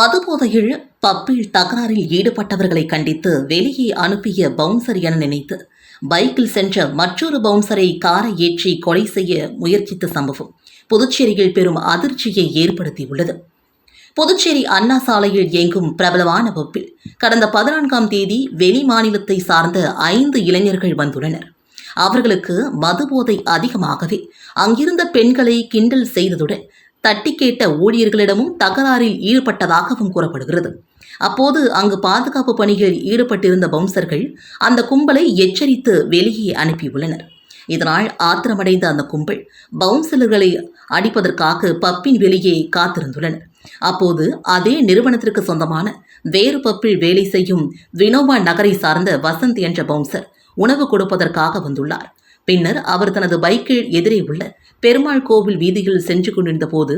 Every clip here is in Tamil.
மதுபோதையில் பப்பில் தகராறில் ஈடுபட்டவர்களை கண்டித்து வெளியே அனுப்பிய பவுன்சர் என நினைத்து பைக்கில் சென்ற மற்றொரு பவுன்சரை காரை ஏற்றி கொலை செய்ய முயற்சித்த சம்பவம் புதுச்சேரியில் பெரும் அதிர்ச்சியை ஏற்படுத்தியுள்ளது. புதுச்சேரி அண்ணா சாலையில் இயங்கும் பிரபலமான பப்பில் கடந்த பதினான்காம் தேதி வெளி மாநிலத்தை சார்ந்த ஐந்து இளைஞர்கள் வந்துள்ளனர். அவர்களுக்கு மதுபோதை அதிகமாகவே அங்கிருந்த பெண்களை கிண்டல் செய்ததுடன் தட்டி கேட்ட ஊழியர்களிடமும் தகராறில் ஈடுபட்டதாகவும் கூறப்படுகிறது. அப்போது அங்கு பாதுகாப்பு பணியில் ஈடுபட்டிருந்த பவுன்சர்கள் அந்த கும்பலை எச்சரித்து வெளியே அனுப்பியுள்ளனர். இதனால் ஆத்திரமடைந்த அந்த கும்பல் பவுன்சலர்களை அடிப்பதற்காக பப்பின் வெளியே காத்திருந்துள்ளனர். அப்போது அதே நிறுவனத்திற்கு சொந்தமான வேறு பப்பில் வேலை செய்யும் வினோபா நகரை சார்ந்த வசந்த் என்ற பவுன்சர் உணவு கொடுப்பதற்காக வந்துள்ளார். பின்னர் அவர் தனது பைக்கில் எதிரே உள்ள பெருமாள் கோவில் வீதியில் சென்று கொண்டிருந்த போது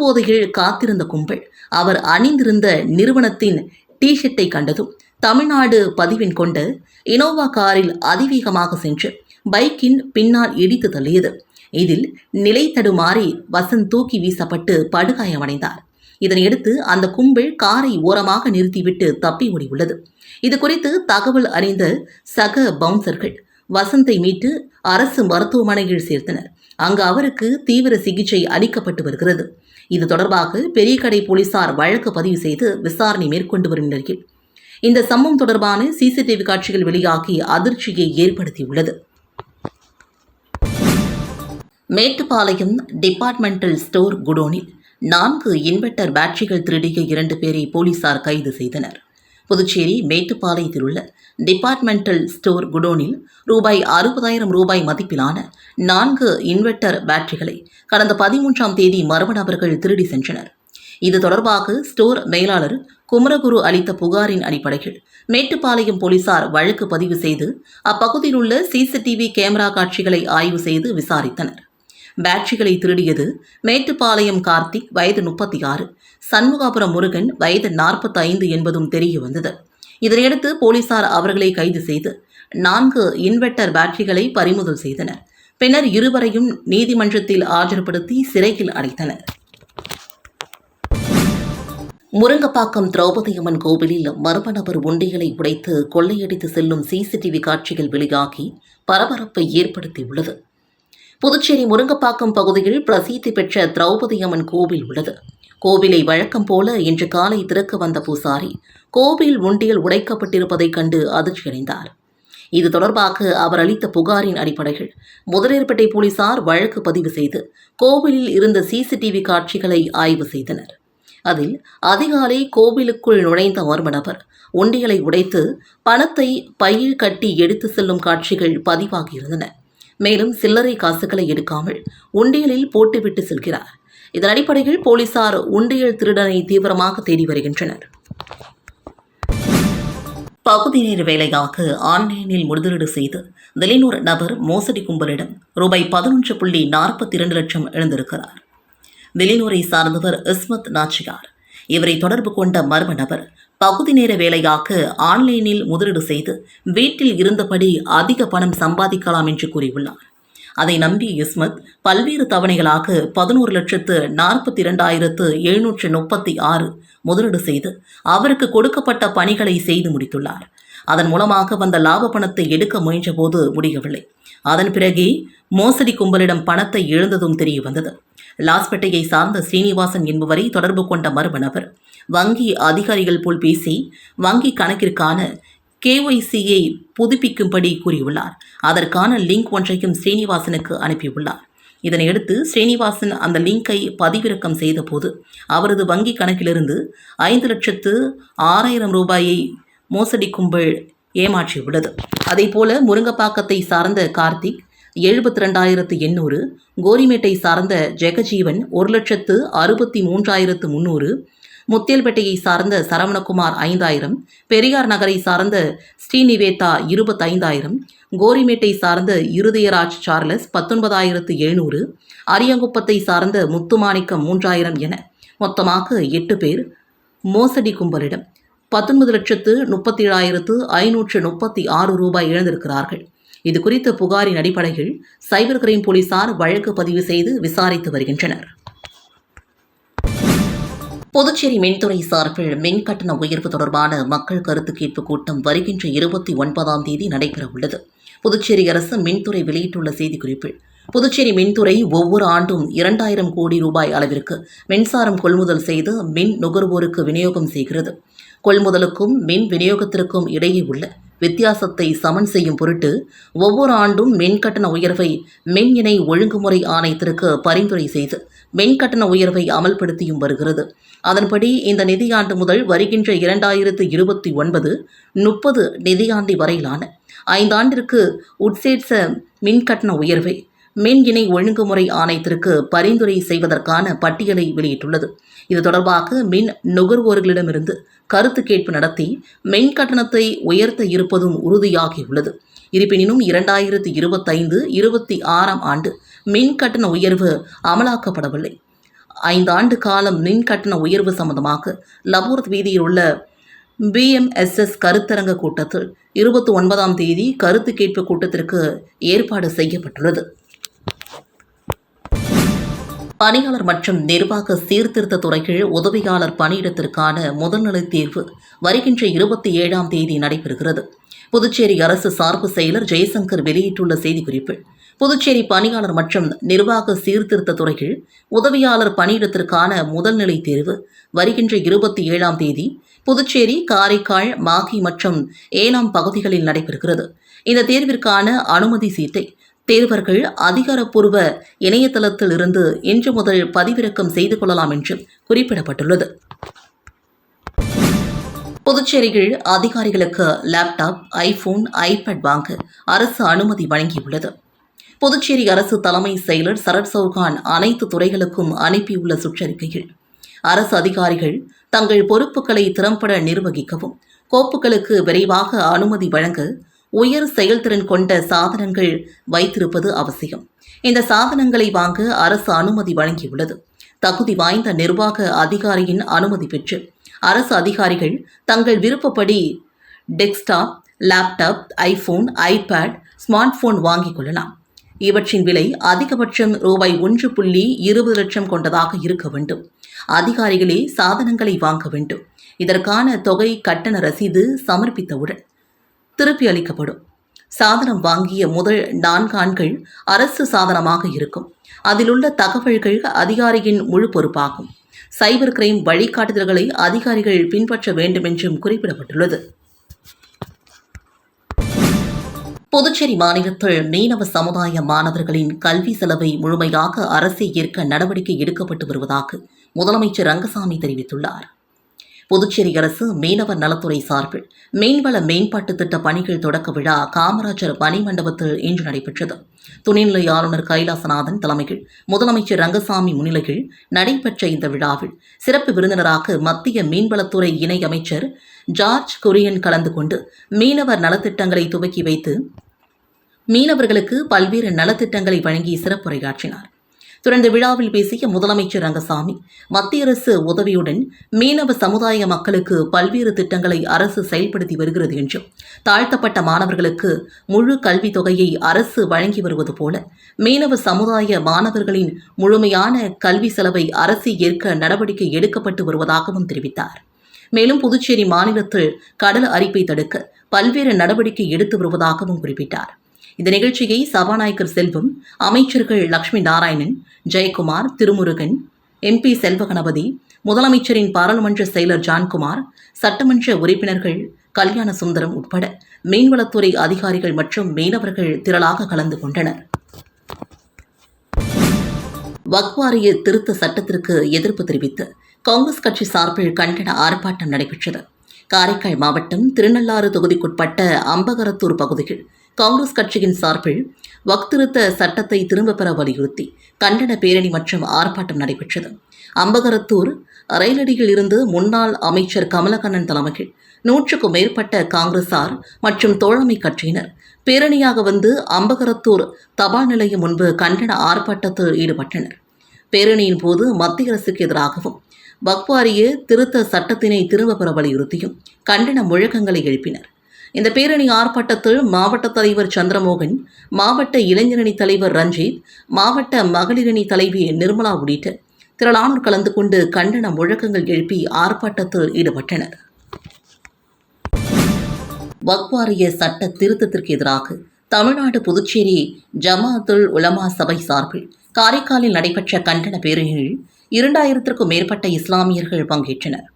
போதையில் காத்திருந்த கும்பல் அவர் அணிந்திருந்த நிறுவனத்தின் டி ஷர்ட்டை கண்டதும் தமிழ்நாடு பதிவின் கொண்டு இனோவா காரில் அதிவேகமாக சென்று பைக்கின் பின்னால் இடித்து தள்ளியது. இதில் நிலை தடுமாறி வசந்த் தூக்கி வீசப்பட்டு படுகாயமடைந்தார். இதனையடுத்து அந்த கும்பல் காரை ஓரமாக நிறுத்திவிட்டு தப்பி ஓடியுள்ளது. இது குறித்து தகவல் அறிந்த சக பவுன்சர்கள் வசந்தை மீட்டு அரசு மருத்துவமனையில் சேர்த்தனர். அங்கு அவருக்கு தீவிர சிகிச்சை அளிக்கப்பட்டு வருகிறது. இது தொடர்பாக பெரியகடை போலீசார் வழக்கு பதிவு செய்து விசாரணை மேற்கொண்டு வரும் நிலையில் இந்த சம்பவம் தொடர்பான சிசிடிவி காட்சிகள் வெளியாகி அதிர்ச்சியை ஏற்படுத்தியுள்ளது. மேட்டுப்பாளையம் டிபார்ட்மெண்டல் ஸ்டோர் குடோனில் நான்கு இன்வெர்டர் பேட்டரிகள் திருடிய இரண்டு பேரை போலீசார் கைது செய்தனர். புதுச்சேரி மேட்டுப்பாளையத்தில் உள்ள டிபார்ட்மெண்டல் ஸ்டோர் குடோனில் ரூபாய் அறுபதாயிரம் ரூபாய் மதிப்பிலான நான்கு இன்வெர்டர் பேட்டரிகளை கடந்த பதிமூன்றாம் தேதி மர்ம நபர்கள் திருடி சென்றனர். இது தொடர்பாக ஸ்டோர் மேலாளர் குமரகுரு அளித்த புகாரின் அடிப்படையில் மேட்டுப்பாளையம் போலீசார் வழக்கு பதிவு செய்து அப்பகுதியில் உள்ள சிசிடிவி கேமரா காட்சிகளை ஆய்வு செய்து விசாரித்தனர். பேட்டரிகளை திருடியது மேட்டுப்பாளையம் கார்த்திக் வயது முப்பத்தி ஆறு சண்முகாபுரம் முருகன் வயது நாற்பத்தி ஐந்து என்பதும் தெரிய வந்தது. இதனையடுத்து போலீசார் அவர்களை கைது செய்து நான்கு இன்வெர்டர் பேட்டரிகளை பறிமுதல் செய்தனர். பின்னர் இருவரையும் நீதிமன்றத்தில் ஆஜர்படுத்தி சிறையில் அடைத்தனர். முருங்கப்பாக்கம் திரௌபதி அம்மன் கோவிலில் மர்ம நபர் உண்டிகளை உடைத்து கொள்ளையடித்து செல்லும் சிசிடிவி காட்சிகள் வெளியாகி பரபரப்பை ஏற்படுத்தியுள்ளது. புதுச்சேரி முருங்கப்பாக்கம் பகுதியில் பிரசித்தி பெற்ற திரௌபதி அம்மன் கோவில் உள்ளது. கோவிலை வழக்கம் போல இன்று காலை திறக்க வந்த பூசாரி கோவில் உண்டியல் உடைக்கப்பட்டிருப்பதைக் கண்டு அதிர்ச்சியடைந்தார். இது தொடர்பாக அவர் அளித்த புகாரின் அடிப்படையில் முதலியர்பேட்டை போலீசார் வழக்கு பதிவு செய்து கோவிலில் இருந்த சிசிடிவி காட்சிகளை ஆய்வு செய்தனர். அதில் அதிகாலை கோவிலுக்குள் நுழைந்த மர்ம நபர் உடைத்து பணத்தை பையில் கட்டி எடுத்து செல்லும் காட்சிகள் பதிவாகியிருந்தன. மேலும் சில்லறை காசுகளை எடுக்காமல் உண்டியலில் போட்டுவிட்டு செல்கிறார். இதன் அடிப்படையில் போலீசார் உண்டியல் திருடனை தீவிரமாக தேடி வருகின்றனர். பகுதி நேர வேலையாக ஆன்லைனில் முதலீடு செய்து வெளியூர் நபர் மோசடி கும்பலிடம் ரூபாய் பதினொன்று புள்ளி நாற்பத்தி இரண்டு லட்சம் இழந்திருக்கிறார் வெளிநூரை சார்ந்தவர் இஸ்மத் நாச்சியார். இவரை தொடர்பு கொண்ட மர்ம நபர் பகுதி நேர வேலையாக ஆன்லைனில் முதலீடு செய்து வீட்டில் இருந்தபடி அதிக பணம் சம்பாதிக்கலாம் என்று கூறியுள்ளார். அதை நம்பி இஸ்மத் பல்வேறு தவணைகளாக பதினோரு லட்சத்து நாற்பத்தி இரண்டாயிரத்து எழுநூற்று முப்பத்தி ஆறு முதலீடு செய்து அவருக்கு கொடுக்கப்பட்ட பணிகளை செய்து முடித்துள்ளார். அதன் மூலமாக வந்த லாப பணத்தை எடுக்க முயன்றபோது முடியவில்லை. அதன் பிறகே மோசடி கும்பலிடம் பணத்தை எழுந்ததும் தெரிய வந்தது லாஸ்பேட்டையை சார்ந்த ஸ்ரீனிவாசன் என்பவரை தொடர்பு கொண்ட மர்ம நபர் வங்கி அதிகாரிகள் போல் பேசி வங்கி கணக்கிற்கான கேஒய்சியை புதுப்பிக்கும்படி கூறியுள்ளார். அதற்கான லிங்க் ஒன்றையும் ஸ்ரீனிவாசனுக்கு அனுப்பியுள்ளார். இதனையடுத்து ஸ்ரீனிவாசன் அந்த லிங்கை பதிவிறக்கம் செய்தபோது அவரது வங்கி கணக்கிலிருந்து ஐந்து லட்சத்து ஆறாயிரம் ரூபாயை மோசடி கும்பல் ஏமாற்றியுள்ளது. அதேபோல முருங்கப்பாக்கத்தை சார்ந்த கார்த்திக் எழுபத்தி ரெண்டாயிரத்து எண்ணூறு கோரிமேட்டை சார்ந்த ஜெகஜீவன் ஒரு லட்சத்து அறுபத்தி மூன்றாயிரத்து முந்நூறு முத்தியல்பேட்டையை சார்ந்த சரவணகுமார் ஐந்தாயிரம் பெரியார் நகரை சார்ந்த ஸ்ரீநிவேதா இருபத்தைந்தாயிரம் கோரிமேட்டை சார்ந்த இருதயராஜ் சார்லஸ் பத்தொன்பதாயிரத்து எழுநூறு அரியங்குப்பத்தை சார்ந்த முத்துமாணிக்கம் மூன்றாயிரம் என மொத்தமாக எட்டு பேர் மோசடி கும்பலிடம். பத்தொன்பது லட்சத்து முப்பத்தி ஏழாயிரத்து ஐநூற்று முப்பத்தி ஆறு ரூபாய் இழந்திருக்கிறார்கள். இது குறித்த புகாரின் அடிப்படையில் சைபர் கிரைம் போலீசார் வழக்கு பதிவு செய்து விசாரித்து வருகின்றனர். புதுச்சேரி மின்துறை சார்பில் மின் கட்டண உயர்வு தொடர்பான மக்கள் கருத்து கேட்பு கூட்டம் வருகின்ற இருபத்தி ஒன்பதாம் தேதி நடைபெறவுள்ளது புதுச்சேரி அரசு மின்துறை வெளியிட்டுள்ள செய்திக்குறிப்பில் புதுச்சேரி மின்துறை ஒவ்வொரு ஆண்டும் இரண்டாயிரம் கோடி ரூபாய் அளவிற்கு மின்சாரம் கொள்முதல் செய்து மின் நுகர்வோருக்கு விநியோகம் செய்கிறது. கொள்முதலுக்கும் மின் விநியோகத்திற்கும் இடையே உள்ள வித்தியாசத்தை சமன் செய்யும் பொருட்டு ஒவ்வொரு ஆண்டும் மின் கட்டண உயர்வை மின் இணை ஒழுங்குமுறை ஆணையத்திற்கு பரிந்துரை செய்து மின் கட்டண உயர்வை அமல்படுத்தியும் வருகிறது. அதன்படி இந்த நிதியாண்டு முதல் வருகின்ற இரண்டாயிரத்து இருபத்தி ஒன்பது முப்பது நிதியாண்டு வரையிலான ஐந்தாண்டிற்கு உட்சேட்ச மின் கட்டண உயர்வை மின் இணை ஒழுங்குமுறை ஆணையத்திற்கு பரிந்துரை செய்வதற்கான பட்டியலை வெளியிட்டுள்ளது. இது தொடர்பாக மின் நுகர்வோர்களிடமிருந்து கருத்து கேட்பு நடத்தி மெயின் கட்டணத்தை உயர்த்த இருப்பதும் உறுதியாகியுள்ளது. இருப்பினும் இரண்டாயிரத்தி இருபத்தைந்து இருபத்தி ஆறாம் ஆண்டு மின் கட்டண உயர்வு அமலாக்கப்படவில்லை. ஐந்தாண்டு காலம் மின் கட்டண உயர்வு சம்பந்தமாக லபோர்த் வீதியில் உள்ள பிஎம்எஸ்எஸ் கருத்தரங்க கூட்டத்தில் இருபத்தி ஒன்பதாம் தேதி கருத்து கேட்பு கூட்டத்திற்கு ஏற்பாடு செய்யப்பட்டுள்ளது. பணியாளர் மற்றும் நிர்வாக சீர்திருத்த துறைகள் உதவியாளர் பணியிடத்திற்கான முதல்நிலை தேர்வு வருகின்ற இருபத்தி ஏழாம் தேதி நடைபெறுகிறது. புதுச்சேரி அரசு சார்பு செயலர் ஜெயசங்கர் வெளியிட்டுள்ள செய்திக்குறிப்பு புதுச்சேரி பணியாளர் மற்றும் நிர்வாக சீர்திருத்த துறைகள் உதவியாளர் பணியிடத்திற்கான முதல்நிலை தேர்வு வருகின்ற இருபத்தி ஏழாம் தேதி புதுச்சேரி காரைக்கால் மாகி மற்றும் ஏனாம் பகுதிகளில் நடைபெறுகிறது. இந்த தேர்விற்கான அனுமதி சீட்டை தேர்வர்கள் அதிகாரப்பூர்வ இணையதளத்தில் இருந்து இன்று முதல் பதிவிறக்கம் செய்து கொள்ளலாம் என்றும் குறிப்பிடப்பட்டுள்ளது. புதுச்சேரியில் அதிகாரிகளுக்கு லேப்டாப் ஐபோன் ஐபேட் வாங்க அரசு அனுமதி வழங்கியுள்ளது. புதுச்சேரி அரசு தலைமை செயலர் சரத் சௌகான் அனைத்து துறைகளுக்கும் அனுப்பியுள்ள சுற்றறிக்கையில் அரசு அதிகாரிகள் தங்கள் பொறுப்புகளை திறம்பட நிர்வகிக்கவும் கோப்புகளுக்கு விரைவாக அனுமதி வழங்க உயர் செயல்திறன் கொண்ட சாதனங்கள் வைத்திருப்பது அவசியம். இந்த சாதனங்களை வாங்க அரசு அனுமதி வழங்கியுள்ளது. தகுதி வாய்ந்த நிர்வாக அதிகாரியின் அனுமதி பெற்று அரசு அதிகாரிகள் தங்கள் விருப்பப்படி desktop laptop iPhone iPad smart phone வாங்கிக் கொள்ளலாம். இவற்றின் விலை அதிகபட்சம் ரூபாய் ஒன்று புள்ளி இருபது லட்சம் கொண்டதாக இருக்க வேண்டும். அதிகாரிகளே சாதனங்களை வாங்க வேண்டும். இதற்கான தொகை கட்டண ரசீது சமர்ப்பித்தவுடன். திருப்பி அளிக்கப்படும். சாதனம் வாங்கிய முதல் நான்காண்கள் அரசு சாதனமாக இருக்கும். அதிலுள்ள தகவல்கள் அதிகாரியின் முழு பொறுப்பாகும். சைபர் கிரைம் வழிகாட்டுதல்களை அதிகாரிகள் பின்பற்ற வேண்டும் என்றும் குறிப்பிடப்பட்டுள்ளது. புதுச்சேரி மாநிலத்தில் மீனவ சமுதாய மாணவர்களின் கல்வி செலவை முழுமையாக அரசே ஏற்க நடவடிக்கை எடுக்கப்பட்டு வருவதாக முதலமைச்சர் ரங்கசாமி தெரிவித்துள்ளார். புதுச்சேரி அரசு மீனவர் நலத்துறை சார்பில் மீன்வள மேம்பாட்டு திட்ட பணிகள் தொடக்க விழா காமராஜர் மணிமண்டபத்தில் இன்று நடைபெற்றது. துணைநிலை ஆளுநர் கைலாசநாதன் தலைமையில் முதலமைச்சர் ரங்கசாமி முன்னிலையில் நடைபெற்ற இந்த விழாவில் சிறப்பு விருந்தினராக மத்திய மீன்வளத்துறை இணை அமைச்சர் ஜார்ஜ் குரியன் கலந்து கொண்டு மீனவர் நலத்திட்டங்களை துவக்கி வைத்து மீனவர்களுக்கு பல்வேறு நலத்திட்டங்களை வழங்கி சிறப்புரையாற்றினார். தொடர்ந்து விழாவில் பேசிய முதலமைச்சர் ரங்கசாமி மத்திய அரசு உதவியுடன் மீனவ சமுதாய மக்களுக்கு பல்வேறு திட்டங்களை அரசு செயல்படுத்தி வருகிறது என்றும் தாழ்த்தப்பட்ட மாணவர்களுக்கு முழு கல்வித் தொகையை அரசு வழங்கி வருவது போல மீனவ சமுதாய மாணவர்களின் முழுமையான கல்வி செலவை அரசு ஏற்க நடவடிக்கை எடுக்கப்பட்டு வருவதாகவும் தெரிவித்தார். மேலும் புதுச்சேரி மாநிலத்தில் கடல் அரிப்பை தடுக்க பல்வேறு நடவடிக்கை எடுத்து வருவதாகவும் குறிப்பிட்டார். இந்த நிகழ்ச்சியை சபாநாயகர் செல்வம் அமைச்சர்கள் லட்சுமி நாராயணன் ஜெயக்குமார் திருமுருகன் எம்பி செல்வகணபதி முதலமைச்சரின் பாராளுமன்ற செயலர் ஜான்குமார் சட்டமன்ற உறுப்பினர்கள் கல்யாண சுந்தரம் உட்பட மீன்வளத்துறை அதிகாரிகள் மற்றும் மீனவர்கள் திரளாக கலந்து கொண்டனர். வக்வாரிய திருத்த சட்டத்திற்கு எதிர்ப்பு தெரிவித்து காங்கிரஸ் கட்சி சார்பில் கண்டன ஆர்ப்பாட்டம் நடைபெற்றது. காரைக்கால் மாவட்டம் திருநள்ளாறு தொகுதிக்குட்பட்ட அம்பகரத்தூர் பகுதியில் காங்கிரஸ் கட்சியின் சார்பில் வக்திருத்த சட்டத்தை திரும்பப் பெற வலியுறுத்தி கண்டன பேரணி மற்றும் ஆர்ப்பாட்டம் நடைபெற்றது. அம்பகரத்தூர் ரயிலடியில் இருந்து முன்னாள் அமைச்சர் கமலக்கண்ணன் தலைமையில் நூற்றுக்கும் மேற்பட்ட காங்கிரசார் மற்றும் தோழமை கட்சியினர் பேரணியாக வந்து அம்பகரத்தூர் தபால் நிலையம் முன்பு கண்டன ஆர்ப்பாட்டத்தில் ஈடுபட்டனர். பேரணியின் போது மத்திய அரசுக்கு எதிராகவும் வக்வாரிய திருத்த சட்டத்தினை திரும்பப் பெற வலியுறுத்தியும் கண்டன முழக்கங்களை எழுப்பினர். இந்த பேரணி ஆர்ப்பாட்டத்தில் மாவட்ட தலைவர் சந்திரமோகன் மாவட்ட இளைஞரணி தலைவர் ரஞ்சித் மாவட்ட மகளிரணி தலைவி நிர்மலா உள்ளிட்ட திரளானோர் கலந்து கொண்டு கண்டன முழக்கங்கள் எழுப்பி ஆர்ப்பாட்டத்தில் ஈடுபட்டனர். வக்வாரிய சட்ட திருத்தத்திற்கு எதிராக தமிழ்நாடு புதுச்சேரி ஜமாத்துல் உலமா சபை சார்பில் காரைக்காலில் நடைபெற்ற கண்டன பேரணியில் இரண்டாயிரத்திற்கும் மேற்பட்ட இஸ்லாமியர்கள் பங்கேற்றனர்.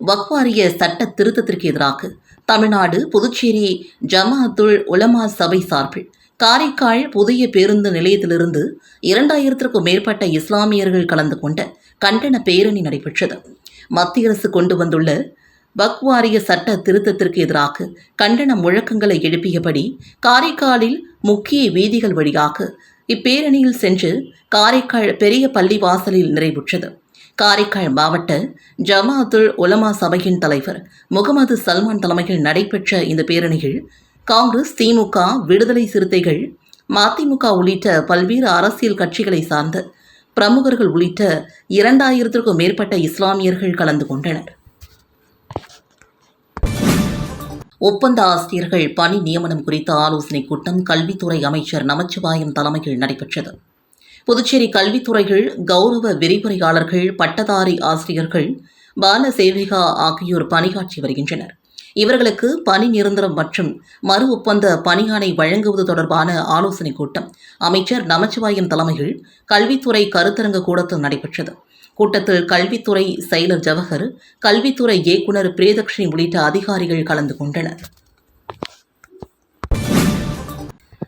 வக்வாரிய சட்ட திருத்தத்திற்கு எதிராக தமிழ்நாடு புதுச்சேரி ஜமாஅத்துல் உலமா சபை சார்பில் காரைக்கால் புதிய பேருந்து நிலையத்திலிருந்து இரண்டாயிரத்திற்கும் மேற்பட்ட இஸ்லாமியர்கள் கலந்து கொண்ட கண்டன பேரணி நடைபெற்றது. மத்திய அரசு கொண்டு வந்துள்ள வக்வாரிய சட்ட திருத்தத்திற்கு எதிராக கண்டன முழக்கங்களை எழுப்பியபடி காரைக்காலில் முக்கிய வீதிகள் வழியாக இப்பேரணியில் சென்று காரைக்கால் பெரிய பள்ளி வாசலில் நிறைவுற்றது. காரைக்கால் மாவட்ட ஜமாத்துல் உலமா சபையின் தலைவர் முகமது சல்மான் தலைமையில் நடைபெற்ற இந்த பேரணியில் காங்கிரஸ் திமுக விடுதலை சிறுத்தைகள் மதிமுக உள்ளிட்ட பல்வேறு அரசியல் கட்சிகளை சார்ந்த பிரமுகர்கள் உள்ளிட்ட இரண்டாயிரத்திற்கும் மேற்பட்ட இஸ்லாமியர்கள் கலந்து கொண்டனர். ஒப்பந்த ஆசிரியர்கள் பணி நியமனம் குறித்த ஆலோசனைக் கூட்டம் கல்வித்துறை அமைச்சர் நமச்சிவாயம் தலைமையில் நடைபெற்றது. புதுச்சேரி கல்வித்துறைகள் கௌரவ விரிவுரையாளர்கள் பட்டதாரி ஆசிரியர்கள் பால சேவிகா ஆகியோர் பணியாற்றி வருகின்றனர். இவர்களுக்கு பணி நிரந்தரம் மற்றும் மறு ஒப்பந்த பணியாணை வழங்குவது தொடர்பான ஆலோசனைக் கூட்டம் அமைச்சர் நமச்சிவாயம் தலைமையில் கல்வித்துறை கருத்தரங்க கூடத்தில் நடைபெற்றது. கூட்டத்தில் கல்வித்துறை செயலர் ஜவஹர் கல்வித்துறை இயக்குநர் பிரியதர்ஷினி உள்ளிட்ட அதிகாரிகள் கலந்து கொண்டனர்.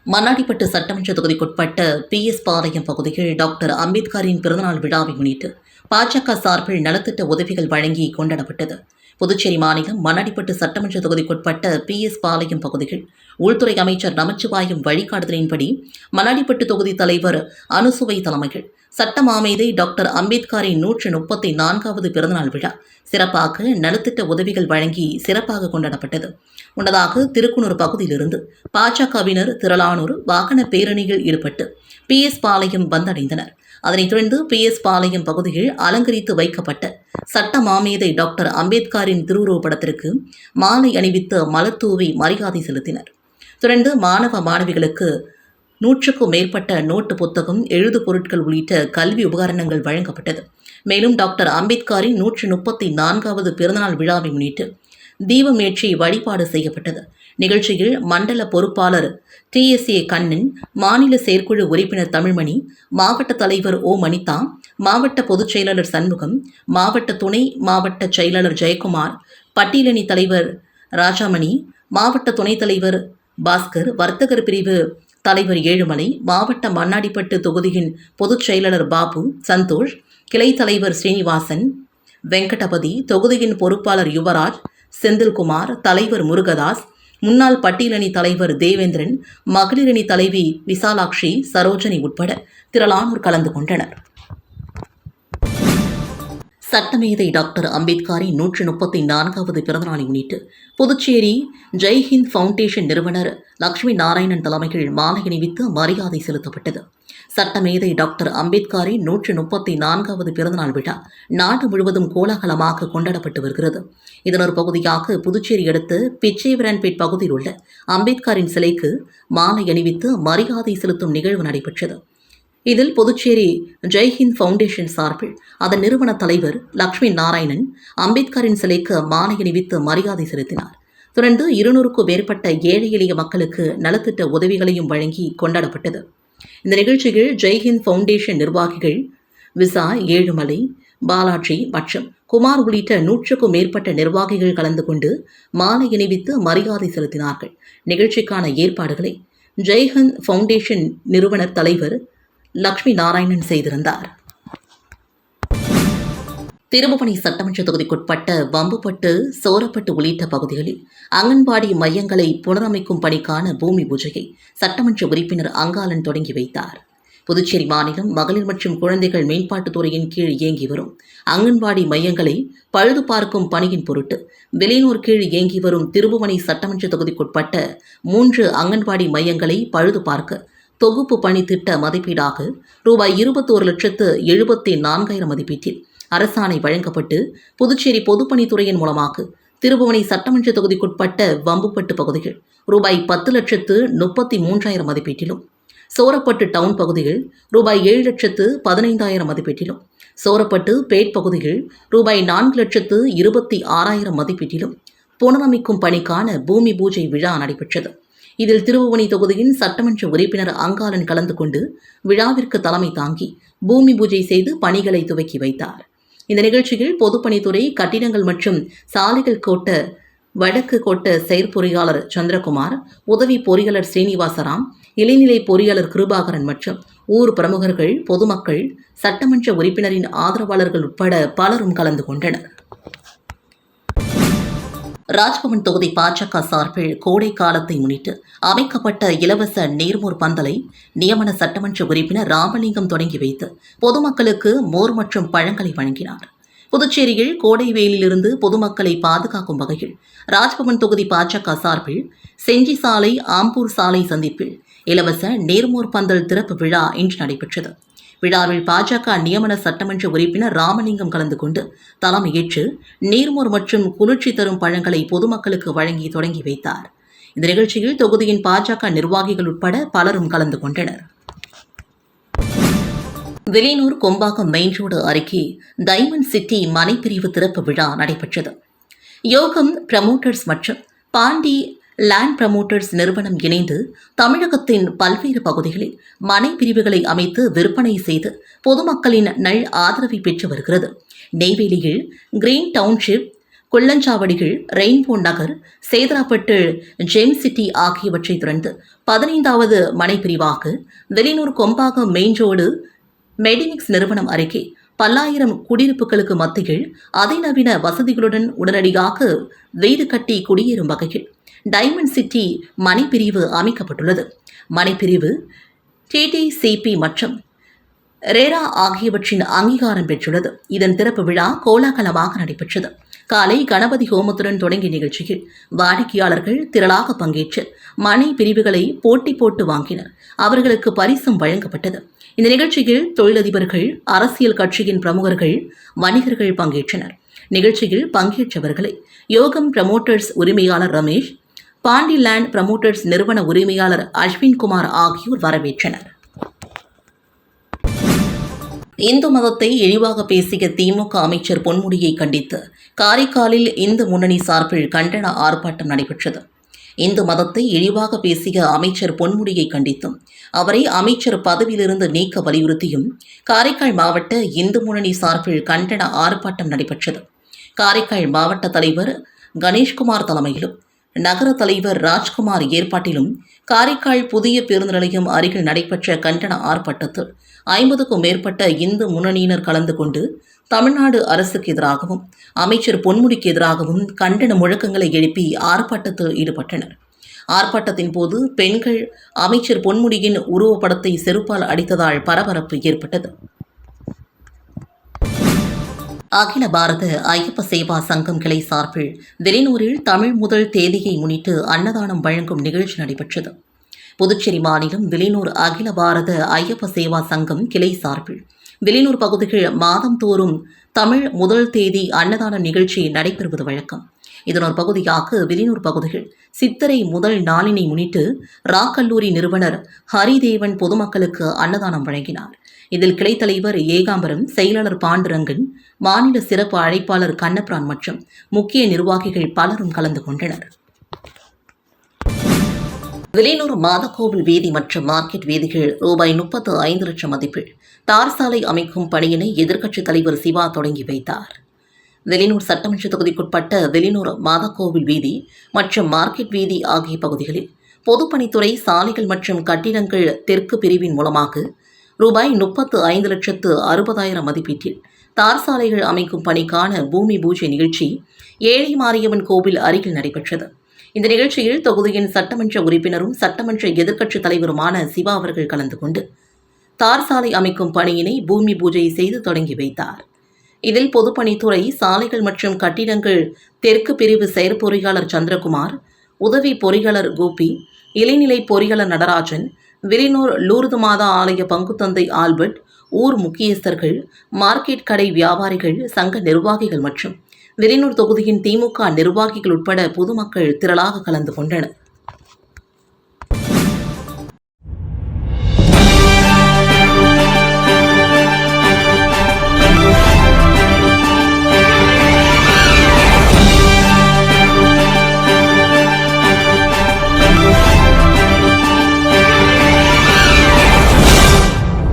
மண்ணாடிப்பட்டு சட்டமன்ற தொகுதிக்குட்பட்ட பி எஸ் பாளையம் பகுதியில் டாக்டர் அம்பேத்கரின் பிறந்தநாள் விழாவை முன்னிட்டு பாஜக சார்பில் நலத்திட்ட உதவிகள் வழங்கி கொண்டாடப்பட்டது. புதுச்சேரி மாநிலம் மண்ணடிப்பட்டு சட்டமன்ற தொகுதிக்குட்பட்ட பி எஸ் பாளையம் பகுதியில் உள்துறை அமைச்சர் நமச்சிவாயம் வழிகாட்டுதலின்படி மண்ணடிப்பட்டு தொகுதி தலைவர் அனுசுவை தலைமையில் சட்ட மாமேதை டாக்டர் அம்பேத்கரின் நூற்று முப்பத்தி நான்காவது பிறந்தநாள் விழா சிறப்பாக நலத்திட்ட உதவிகள் வழங்கி சிறப்பாக கொண்டாடப்பட்டது. முன்னதாக திருக்குனூர் பகுதியிலிருந்து பாஜகவினர் திரளானூர் வாகன பேரணியில் ஈடுபட்டு பி எஸ் பாளையம் வந்தடைந்தனர். அதனைத் தொடர்ந்து பி எஸ் பாளையம் பகுதியில் அலங்கரித்து வைக்கப்பட்ட சட்ட மாமேதை டாக்டர் அம்பேத்கரின் திருவுருவப்படத்திற்கு மாலை அணிவித்து மலர்தூவி மரியாதை செலுத்தினர். தொடர்ந்து மாணவ மாணவிகளுக்கு நூற்றுக்கும் மேற்பட்ட நோட்டு புத்தகம் எழுது பொருட்கள் உள்ளிட்ட கல்வி உபகரணங்கள் வழங்கப்பட்டது. மேலும் டாக்டர் அம்பேத்கரின் நூற்று முப்பத்தி நான்காவது பிறந்தநாள் விழாவை முன்னிட்டு தீபமேற்றி வழிபாடு செய்யப்பட்டது. நிகழ்ச்சியில் மண்டல பொறுப்பாளர் டிஎஸ்ஏ கண்ணன் மாநில செயற்குழு உறுப்பினர் தமிழ்மணி மாவட்ட தலைவர் ஓ மணிதா மாவட்ட பொதுச் செயலாளர் சண்முகம் மாவட்ட துணை மாவட்ட செயலாளர் ஜெயக்குமார் பட்டியலணி தலைவர் ராஜாமணி மாவட்ட துணைத் தலைவர் பாஸ்கர் வர்த்தகர் பிரிவு தலைவர் ஏழுமலை மாவட்ட மண்ணாடிப்பட்டு தொகுதியின் பொதுச் செயலாளர் பாபு சந்தோஷ் கிளை தலைவர் ஸ்ரீனிவாசன் வெங்கடபதி தொகுதியின் பொறுப்பாளர் யுவராஜ் செந்தில்குமார் தலைவர் முருகதாஸ் முன்னாள் பட்டியலணி தலைவர் தேவேந்திரன் மகளிரணி தலைவி விசாலாட்சி சரோஜனி உட்பட திரளானோர் கலந்து கொண்டனர். சட்டமேதை டாக்டர் அம்பேத்கரின் நூற்றி முப்பத்தி நான்காவது பிறந்தநாளை முன்னிட்டு புதுச்சேரி ஜெய்ஹிந்த் ஃபவுண்டேஷன் நிறுவனர் லட்சுமி நாராயணன் தலைமையில் மாலை அணிவித்து மரியாதை செலுத்தப்பட்டது. சட்டமேதை டாக்டர் அம்பேத்கரின் நூற்று முப்பத்தி நான்காவது பிறந்தநாள் விழா நாடு முழுவதும் கோலாகலமாக கொண்டாடப்பட்டு வருகிறது. இதன் ஒரு பகுதியாக புதுச்சேரி அடுத்து பிச்சைவரன்பேட் பகுதியில் உள்ள அம்பேத்கரின் சிலைக்கு மாலை அணிவித்து மரியாதை செலுத்தும் நிகழ்வு நடைபெற்றது. இதில் புதுச்சேரி ஜெய்ஹிந்த் ஃபவுண்டேஷன் சார்பில் அதன் நிறுவன தலைவர் லக்ஷ்மி நாராயணன் அம்பேத்கரின் சிலைக்கு மாலை அணிவித்து மரியாதை செலுத்தினார். தொடர்ந்து இருநூறுக்கும் மேற்பட்ட ஏழை எளிய மக்களுக்கு நலத்திட்ட உதவிகளையும் வழங்கி கொண்டாடப்பட்டது. இந்த நிகழ்ச்சியில் ஜெய்ஹிந்த் ஃபவுண்டேஷன் நிர்வாகிகள் விசா ஏழுமலை பாலாஜி மற்றும் குமார் உள்ளிட்ட நூற்றுக்கும் மேற்பட்ட நிர்வாகிகள் கலந்து கொண்டு மாலை இணைவித்து மரியாதை செலுத்தினார்கள். நிகழ்ச்சிக்கான ஏற்பாடுகளை ஜெய்ஹந்த் ஃபவுண்டேஷன் நிறுவனர் தலைவர் லக்ஷ்மி நாராயணன் செய்திருந்தார். திருபுவனை சட்டமன்ற தொகுதிக்குட்பட்ட வம்புப்பட்டு சோரப்பட்டு உள்ளிட்ட பகுதிகளில் அங்கன்வாடி மையங்களை புனரமைக்கும் பணிக்கான பூமி பூஜையை சட்டமன்ற உறுப்பினர் அங்காளன் தொடங்கி வைத்தார். புதுச்சேரி மாநிலம் மகளிர் மற்றும் குழந்தைகள் மேம்பாட்டுத்துறையின் கீழ் இயங்கி வரும் அங்கன்வாடி மையங்களை பழுது பார்க்கும் பணியின் பொருட்டு வெளியூர் கீழ் இயங்கி வரும் திருபுவனை சட்டமன்ற தொகுதிக்குட்பட்ட மூன்று அங்கன்வாடி மையங்களை பழுது பார்க்க தொகுப்பு பணி திட்ட மதிப்பீடாக ரூபாய் இருபத்தோரு லட்சத்து எழுபத்தி நான்காயிரம் மதிப்பீட்டில் அரசாணை வழங்கப்பட்டு புதுச்சேரி பொதுப்பணித்துறையின் மூலமாக திருபுவனை சட்டமன்ற தொகுதிக்குட்பட்ட வம்புப்பட்டு பகுதியில் ரூபாய் பத்து லட்சத்து முப்பத்தி மூன்றாயிரம் மதிப்பீட்டிலும் சோரப்பட்டு டவுன் பகுதியில் ரூபாய் ஏழு லட்சத்து பதினைந்தாயிரம் மதிப்பீட்டிலும் சோரப்பட்டு பேட் பகுதியில் ரூபாய் நான்கு லட்சத்து இருபத்தி ஆறாயிரம் மதிப்பீட்டிலும் புனரமைக்கும் பணிக்கான பூமி பூஜை விழா நடைபெற்றது. இதில் திருபுவனி தொகுதியின் சட்டமன்ற உறுப்பினர் அங்காளன் கலந்து கொண்டு விழாவிற்கு தலைமை தாங்கி பூமி பூஜை செய்து பணிகளை துவக்கி வைத்தார். இந்த நிகழ்ச்சியில் பொதுப்பணித்துறை கட்டிடங்கள் மற்றும் சாலைகள் கோட்ட வடக்கு கோட்ட செயற்பொறியாளர் சந்திரகுமார் உதவி பொறியாளர் ஸ்ரீனிவாசராம் இளைநிலை பொறியாளர் கிருபாகரன் மற்றும் ஊர் பிரமுகர்கள் பொதுமக்கள் சட்டமன்ற உறுப்பினரின் ஆதரவாளர்கள் உட்பட பலரும் கலந்து கொண்டனர். ராஜ்பவன் தொகுதி பாஜக சார்பில் கோடை காலத்தை முன்னிட்டு அமைக்கப்பட்ட இலவச நீர்மோர் பந்தலை நியமன சட்டமன்ற உறுப்பினர் ராமலிங்கம் தொடங்கி வைத்து பொதுமக்களுக்கு மோர் மற்றும் பழங்களை வழங்கினார். புதுச்சேரியில் கோடை வெயிலிலிருந்து பொதுமக்களை பாதுகாக்கும் வகையில் ராஜ்பவன் தொகுதி பாஜக சார்பில் செஞ்சி சாலை ஆம்பூர் சாலை சந்திப்பில் இலவச நீர்மோர் பந்தல் திறப்பு விழா இன்று நடைபெற்றது. விழாவில் பாஜக நியமன சட்டமன்ற உறுப்பினர் ராமலிங்கம் கலந்து கொண்டு தலைமையேற்று நீர்மோர் மற்றும் குளிர்ச்சி தரும் பழங்களை பொதுமக்களுக்கு வழங்கி தொடங்கி வைத்தார். இந்த நிகழ்ச்சியில் தொகுதியின் பாஜக நிர்வாகிகள் உட்பட பலரும் கலந்து கொண்டனர். வெளியூர் கொம்பாக்கம் மெயின் ரோடு அருகே டைமண்ட் சிட்டி மனைப்பிரிவு திறப்பு விழா நடைபெற்றது. யோகம் பிரமோட்டர்ஸ் மற்றும் பாண்டி லேண்ட் ப்ரமோட்டர்ஸ் நிறுவனம் இணைந்து தமிழகத்தின் பல்வேறு பகுதிகளில் மனை பிரிவுகளை அமைத்து விற்பனை செய்து பொதுமக்களின் நல் ஆதரவை பெற்று வருகிறது. நெய்வேலியில் green township குள்ளஞ்சாவடிகள் rainbow Nagar Sedarapet gem city ஆகியவற்றை தொடர்ந்து பதினைந்தாவது மனை பிரிவாக வெளியூர் கொம்பாகம் மெயின் ரோடு மெடிமிக்ஸ் நிறுவனம் அருகே பல்லாயிரம் குடியிருப்புகளுக்கு மத்தியில் அதிநவீன வசதிகளுடன் உடனடியாக வீடு கட்டி குடியேறும் வகையில் டைமண்ட் சிட்டி மனைப்பிரிவு அமைக்கப்பட்டுள்ளது. மனைப்பிரிவு டிடிசிபி மற்றும் ரேரா ஆகியவற்றின் அங்கீகாரம் பெற்றுள்ளது. இதன் திறப்பு விழா கோலாகலமாக நடைபெற்றது. காலை கணபதி ஹோமத்துடன் தொடங்கிய நிகழ்ச்சியில் வாடிக்கையாளர்கள் திரளாக பங்கேற்று மனை பிரிவுகளை போட்டி போட்டு வாங்கினர். அவர்களுக்கு பரிசும் வழங்கப்பட்டது. இந்த நிகழ்ச்சியில் தொழிலதிபர்கள் அரசியல் கட்சியின் பிரமுகர்கள் வணிகர்கள் பங்கேற்றனர். நிகழ்ச்சியில் பங்கேற்றவர்களை யோகம் பிரமோட்டர்ஸ் உரிமையாளர் ரமேஷ் பாண்டிலேண்ட் ப்ரமோட்டர்ஸ் நிறுவன உரிமையாளர் அஸ்வின் குமார் ஆகியோர் வரவேற்றனர். இந்து மதத்தை இழிவாக பேசிய திமுக அமைச்சர் பொன்முடியை கண்டித்து காரைக்காலில் இந்து முன்னணி சார்பில் கண்டன ஆர்ப்பாட்டம் நடைபெற்றது. இந்து மதத்தை இழிவாக பேசிய அமைச்சர் பொன்முடியை கண்டித்தும் அவரை அமைச்சர் பதவியிலிருந்து நீக்க வலியுறுத்தியும் காரைக்கால் மாவட்ட இந்து முன்னணி சார்பில் கண்டன ஆர்ப்பாட்டம் நடைபெற்றது. காரைக்கால் மாவட்ட தலைவர் கணேஷ்குமார் தலைமையிலும் நகர தலைவர் ராஜ்குமார் ஏற்பாட்டிலும் காரைக்கால் புதிய பேருந்து நிலையம் அருகில் நடைபெற்ற கண்டன ஆர்ப்பாட்டத்தில் ஐம்பதுக்கும் மேற்பட்ட இந்து முன்னணியினர் கலந்து கொண்டு தமிழ்நாடு அரசுக்கு எதிராகவும் அமைச்சர் பொன்முடிக்கு எதிராகவும் கண்டன முழக்கங்களை எழுப்பி ஆர்ப்பாட்டத்தில் ஈடுபட்டனர். ஆர்ப்பாட்டத்தின் போது பெண்கள் அமைச்சர் பொன்முடியின் உருவப்படத்தை செருப்பால் அடித்ததால் பரபரப்பு ஏற்பட்டது. அகில பாரத ஐயப்ப சேவா சங்கம் கிளை சார்பில் வெளியூரில் தமிழ் முதல் தேதியை முன்னிட்டு அன்னதானம் வழங்கும் நிகழ்ச்சி நடைபெற்றது. புதுச்சேரி மாநிலம் வெளிநூர் அகில பாரத ஐயப்ப சேவா சங்கம் கிளை சார்பில் வெளியூர் பகுதிகள் மாதந்தோறும் தமிழ் முதல் தேதி அன்னதான நிகழ்ச்சி நடைபெறுவது வழக்கம். இதன் ஒரு பகுதியாக வெளியூர் பகுதிகள் சித்திரை முதல் நாளினை முன்னிட்டு ராக்கல்லூரி கல்லூரி நிறுவனர் ஹரிதேவன் பொதுமக்களுக்கு அன்னதானம் வழங்கினார். இதில் கிளைத்தலைவர் ஏகாம்பரம் செயலாளர் பாண்டுரங்கன் மாநில சிறப்பு அழைப்பாளர் கண்ணபிரான் மற்றும் முக்கிய நிர்வாகிகள் பலரும் கலந்து கொண்டனர். வெளியூர் மாதக்கோவில் வீதி மற்றும் மார்க்கெட் வீதிகள் ரூபாய் முப்பத்து ஐந்து லட்சம் மதிப்பில் தார் சாலை அமைக்கும் பணியினை எதிர்க்கட்சித் தலைவர் சிவா தொடங்கி வைத்தார். வெளியூர் சட்டமன்ற தொகுதிக்குட்பட்ட வெளியூர் மாதக்கோவில் வீதி மற்றும் மார்க்கெட் வீதி ஆகிய பகுதிகளில் பொதுப்பணித்துறை சாலைகள் மற்றும் கட்டிடங்கள் தெற்கு பிரிவின் மூலமாக ரூபாய் முப்பத்து ஐந்து லட்சத்து அறுபதாயிரம் மதிப்பீட்டில் தார் சாலைகள் அமைக்கும் பணிக்கான பூமி பூஜை நிகழ்ச்சி ஏழை மாரியம்மன் கோவில் அருகில் நடைபெற்றது. இந்த நிகழ்ச்சியில் தொகுதியின் சட்டமன்ற உறுப்பினரும் சட்டமன்ற எதிர்க்கட்சித் தலைவருமான சிவா அவர்கள் கலந்து கொண்டு தார் சாலை அமைக்கும் பணியினை பூமி பூஜை செய்து தொடங்கி வைத்தார். இதில் பொதுப்பணித்துறை சாலைகள் மற்றும் கட்டிடங்கள் தெற்கு பிரிவு செயற்பொறியாளர் சந்திரகுமார் உதவி பொறியாளர் கோபி இளைநிலை பொறியாளர் நடராஜன் விரினூர் லூர்து மாதா ஆலய பங்குத்தந்தை ஆல்பர்ட் ஊர் முக்கியஸ்தர்கள் மார்க்கெட் கடை வியாபாரிகள் சங்க நிர்வாகிகள் மற்றும் விரினூர் தொகுதியின் திமுக நிர்வாகிகள் உட்பட பொதுமக்கள் திரளாக கலந்து கொண்டனர்.